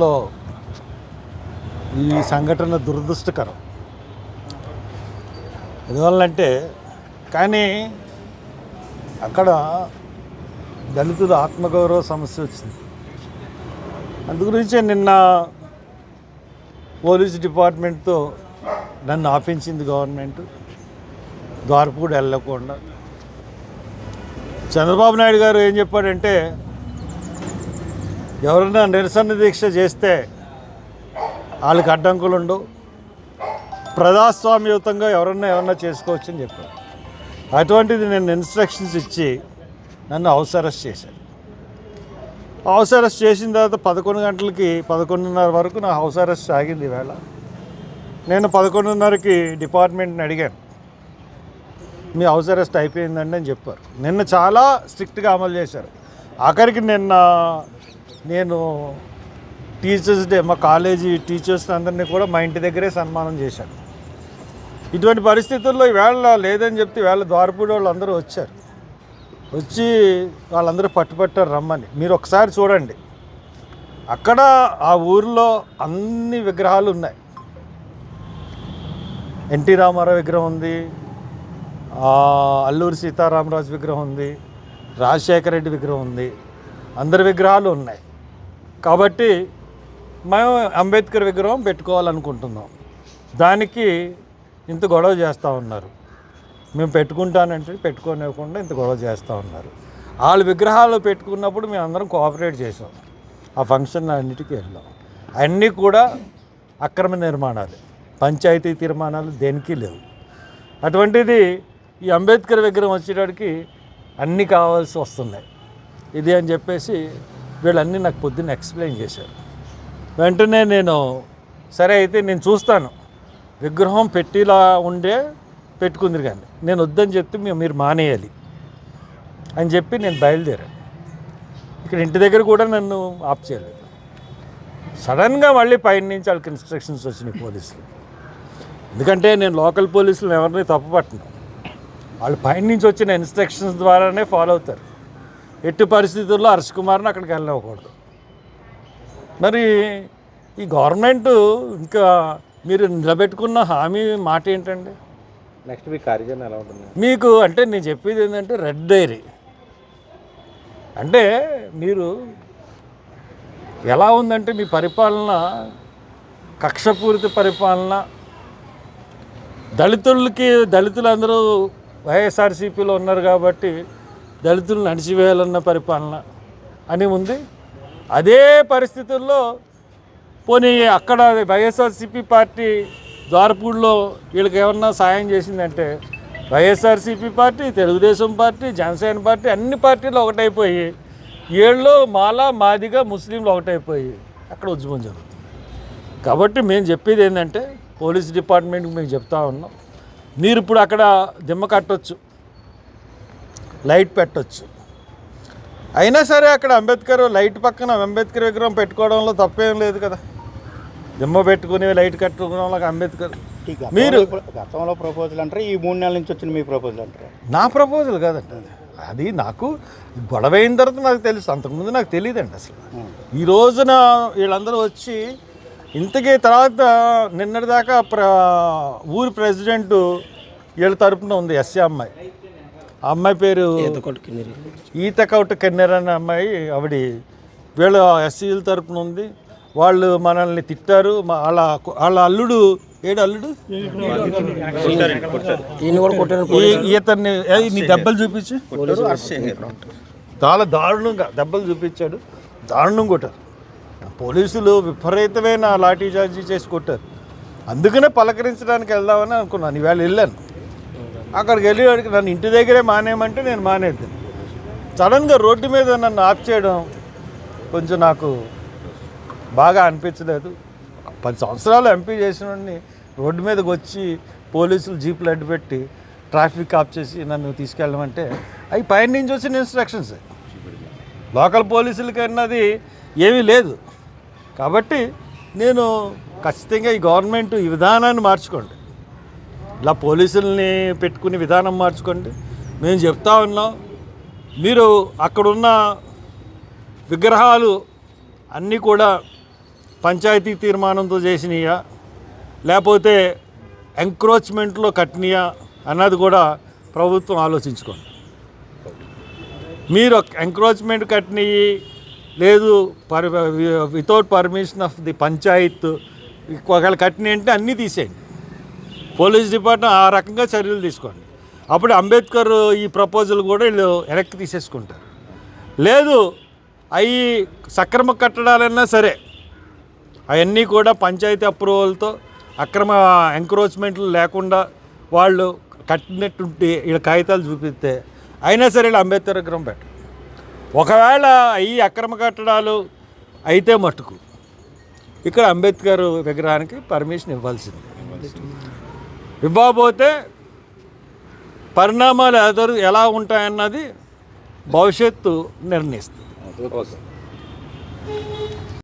రోజుల్లో ఈ సంఘటన దురదృష్టకరం. ఎందువల్లంటే కానీ అక్కడ దళితుల ఆత్మగౌరవ సమస్య వచ్చింది. అందుగురించే నిన్న పోలీస్ డిపార్ట్మెంట్తో నన్ను ఆపించింది గవర్నమెంట్. ద్వారపూడి వెళ్ళకుండా చంద్రబాబు నాయుడు గారు ఏం చెప్పాడంటే ఎవరైనా నిరసన దీక్ష చేస్తే వాళ్ళకి అడ్డంకులు ఉండవు ప్రజాస్వామ్యయుతంగా ఎవరన్నా ఎవరన్నా చేసుకోవచ్చు అని చెప్పారు. అటువంటిది నేను ఇన్స్ట్రక్షన్స్ ఇచ్చి నన్ను హౌస్ అరెస్ట్ చేశాను హౌస్ అరెస్ట్ చేసిన తర్వాత పదకొండు గంటలకి పదకొండున్నర వరకు నా హౌస్ అరెస్ట్ సాగింది ఈవేళ. నేను పదకొండున్నరకి డిపార్ట్మెంట్ని అడిగాను. మీ హౌస్ అరెస్ట్ అయిపోయిందండి అని చెప్పారు. నిన్న చాలా స్ట్రిక్ట్గా అమలు చేశారు. ఆఖరికి నిన్న నేను టీచర్స్ డే మా కాలేజీ టీచర్స్ అందరినీ కూడా మా ఇంటి దగ్గరే సన్మానం చేశాను. ఇటువంటి పరిస్థితుల్లో ఈవేళ లేదని చెప్తే వేళ ద్వారపూడి వాళ్ళు అందరూ వచ్చారు. వచ్చి వాళ్ళందరూ పట్టుపట్టారు రమ్మని. మీరు ఒకసారి చూడండి. అక్కడ ఆ ఊరిలో అన్ని విగ్రహాలు ఉన్నాయి. ఎన్టీ రామారావు విగ్రహం ఉంది. అల్లూరి సీతారామరాజు విగ్రహం ఉంది. రాజశేఖర రెడ్డి విగ్రహం ఉంది. అందరి విగ్రహాలు ఉన్నాయి. కాబట్టి మేము అంబేద్కర్ విగ్రహం పెట్టుకోవాలనుకుంటున్నాం. దానికి ఇంత గొడవ చేస్తూ ఉన్నారు. మేము పెట్టుకుంటానంటే పెట్టుకోనివ్వకుండా ఇంత గొడవ చేస్తూ ఉన్నారు. వాళ్ళ విగ్రహాలు పెట్టుకున్నప్పుడు మేము అందరం కోఆపరేట్ చేసాం ఆ ఫంక్షన్ అన్నిటికీ వెళ్ళాం. అన్నీ కూడా అక్రమ నిర్మాణాలు. పంచాయతీ తీర్మానాలు దేనికి లేవు. అటువంటిది ఈ అంబేద్కర్ విగ్రహం వచ్చేటడికి అన్నీ కావాల్సి వస్తున్నాయి. ఇది అని చెప్పేసి వీళ్ళన్నీ నాకు పొద్దున్న ఎక్స్ప్లెయిన్ చేశారు. వెంటనే నేను సరే అయితే నేను చూస్తాను. విగ్రహం పెట్టిలా ఉండే పెట్టుకుంది కానీ నేను వద్దని చెప్తే మీరు మానేయాలి అని చెప్పి నేను బయలుదేరాను. ఇక్కడ ఇంటి దగ్గర కూడా నన్ను ఆప్ చేయలేదు. సడన్గా మళ్ళీ పైన నుంచి వాళ్ళకి ఇన్స్ట్రక్షన్స్ వచ్చినాయి పోలీసులు. ఎందుకంటే నేను లోకల్ పోలీసులు ఎవరిని తప్పుపట్టను. వాళ్ళు పైన నుంచి వచ్చిన ఇన్స్ట్రక్షన్స్ ద్వారానే ఫాలో అవుతారు. ఎట్టి పరిస్థితుల్లో హర్ష్ కుమార్ని అక్కడికి వెళ్ళనివ్వకూడదు. మరి ఈ గవర్నమెంట్ ఇంకా మీరు నిలబెట్టుకున్న హామీ మాట ఏంటండి? నెక్స్ట్ మీ కార్యాచరణ ఎలా ఉంటుంది? మీకు అంటే నేను చెప్పేది ఏంటంటే రెడ్ డైరీ. అంటే మీరు ఎలా ఉందంటే మీ పరిపాలన కక్షపూరిత పరిపాలన దళితులకి దళితులందరూ వైఎస్ఆర్సీపీలో ఉన్నారు కాబట్టి దళితులను అణిచివేయాలన్న పరిపాలన అని ఉంది. అదే పరిస్థితుల్లో పోనీ అక్కడ వైఎస్ఆర్సీపీ పార్టీ ద్వారపూడిలో వీళ్ళకి ఏమన్నా సాయం చేసిందంటే YSRCP party Telugu Desam party Janasena party అన్ని పార్టీలు ఒకటైపోయి ఏళ్ళు మాలా మాదిగా ముస్లింలు ఒకటైపోయి అక్కడ ఉద్యమం జరుగుతుంది. కాబట్టి మేము చెప్పేది ఏంటంటే పోలీస్ డిపార్ట్మెంట్కి మేము చెప్తా ఉన్నాం. మీరు ఇప్పుడు అక్కడ దిమ్మ కట్టొచ్చు. లైట్ పెట్టొచ్చు. అయినా సరే అక్కడ అంబేద్కర్ లైట్ పక్కన అంబేద్కర్ విగ్రహం పెట్టుకోవడంలో తప్పేం లేదు కదా. దిమ్మ పెట్టుకుని లైట్ కట్టుకోవడంలో అంబేద్కర్. మీరు- గతంలో ప్రపోజల్ అంటారు? ఈ మూడు నెలల నుంచి వచ్చిన మీ ప్రపోజల్ అంటారు? నా ప్రపోజల్ కాదండి అది. అది నాకు గొడవ అయిన తర్వాత నాకు తెలుసు. అంతకుముందు నాకు తెలియదండి అసలు. ఈ రోజున వీళ్ళందరూ వచ్చి ఇంతకీ తర్వాత నిన్నటిదాకా ప్ర ఊరి ప్రెసిడెంట్ వీళ్ళ తరపున ఉంది ఎస్సీ అమ్మాయి. ఆ అమ్మాయి పేరు ఈత కౌట కెన్నెర్ అనే అమ్మాయి ఆవిడ వీళ్ళ ఎస్సీల తరపున ఉంది. వాళ్ళు మనల్ని తిట్టారు. వాళ్ళ వాళ్ళ అల్లుడు ఏడు అల్లుడు? ఈతన్ని నీ దెబ్బలు చూపించి. చాలా దారుణంగా దెబ్బలు చూపించాడు. దారుణం కొట్టారు. పోలీసులు విపరీతమైన లాఠీ చార్జీ చేసి కొట్టారు. అందుకనే పలకరించడానికి వెళ్దామని అనుకున్నాను. ఇవాళ వెళ్ళాను. అక్కడికి వెళ్ళేవాడికి నన్ను ఇంటి దగ్గరే మానేయమంటే నేను మానేది. సడన్గా రోడ్డు మీద నన్ను ఆఫ్ చేయడం కొంచెం నాకు బాగా అనిపించలేదు. పది సంవత్సరాలు ఎంపీ చేసిన వాడిని రోడ్డు మీదకి వచ్చి పోలీసులు జీపులు అడ్డుపెట్టి ట్రాఫిక్ ఆఫ్ చేసి నన్ను తీసుకెళ్ళమంటే అవి పైన నుంచి వచ్చిన ఇన్స్ట్రక్షన్స్. లోకల్ పోలీసులకి అన్నది ఏమీ లేదు. కాబట్టి నేను ఖచ్చితంగా ఈ గవర్నమెంట్ ఈ విధానాన్ని మార్చుకోండి. ఇలా పోలీసుల్ని పెట్టుకుని విధానం మార్చుకోండి. మేము చెప్తా ఉన్నాం మీరు అక్కడున్న విగ్రహాలు అన్నీ కూడా పంచాయతీ తీర్మానంతో చేసినయా? లేకపోతే ఎంక్రోచ్మెంట్లో కట్టినయా? అన్నది కూడా ప్రభుత్వం ఆలోచించుకోండి. మీరు ఎంక్రోచ్మెంట్ కట్టినవి లేదు per without permission of the panchayat ఒకవేళ కట్టినవి అంటే అన్నీ తీసేయండి. పోలీస్ డిపార్ట్మెంట్ ఆ రకంగా చర్యలు తీసుకోండి. అప్పుడు అంబేద్కర్ ఈ ప్రపోజల్ కూడా వీళ్ళు వెనక్కి తీసేసుకుంటారు. లేదు అవి సక్రమ కట్టడాలన్నా సరే అవన్నీ కూడా పంచాయతీ అప్రూవల్తో అక్రమ ఎంక్రోచ్మెంట్లు లేకుండా వాళ్ళు కట్టినట్టుంటే వీళ్ళ కాగితాలు చూపిస్తే అయినా సరే వీళ్ళు అంబేద్కర్ విగ్రహం పెట్టరు. ఒకవేళ అవి అక్రమ కట్టడాలు అయితే మటుకు ఇక్కడ అంబేద్కర్ విగ్రహానికి పర్మిషన్ ఇవ్వాల్సింది. ఇవ్వకపోతే పరిణామాలు ఎదురు ఎలా ఉంటాయన్నది భవిష్యత్తు నిర్ణయిస్తుంది.